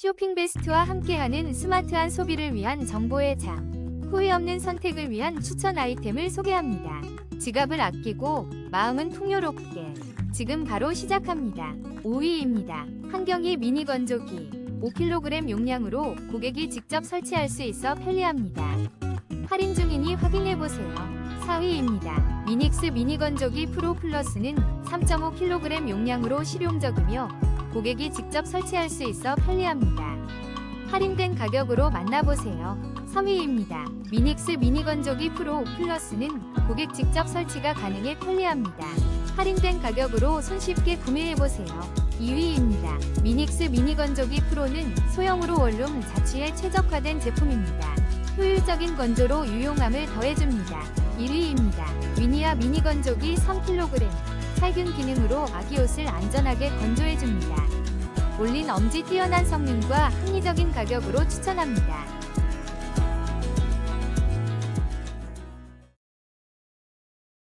쇼핑 베스트와 함께하는 스마트한 소비를 위한 정보의 장. 후회 없는 선택을 위한 추천 아이템을 소개합니다. 지갑을 아끼고 마음은 풍요롭게. 지금 바로 시작합니다. 5위입니다. 한경이 미니 건조기. 5kg 용량으로 고객이 직접 설치할 수 있어 편리합니다. 할인 중이니 확인해보세요. 4위입니다. 미닉스 미니 건조기 프로 플러스는 3.5kg 용량으로 실용적이며 고객이 직접 설치할 수 있어 편리합니다. 할인된 가격으로 만나보세요. 3위입니다. 미닉스 미니 건조기 프로 플러스는 고객 직접 설치가 가능해 편리합니다. 할인된 가격으로 손쉽게 구매해보세요. 2위입니다. 미닉스 미니 건조기 프로는 소형으로 원룸 자취에 최적화된 제품입니다. 효율적인 건조로 유용함을 더해줍니다. 1위입니다. 위니아 미니 건조기 3kg. 살균 기능으로 아기 옷을 안전하게 건조해줍니다. 올린 엄지 뛰어난 성능과 합리적인 가격으로 추천합니다.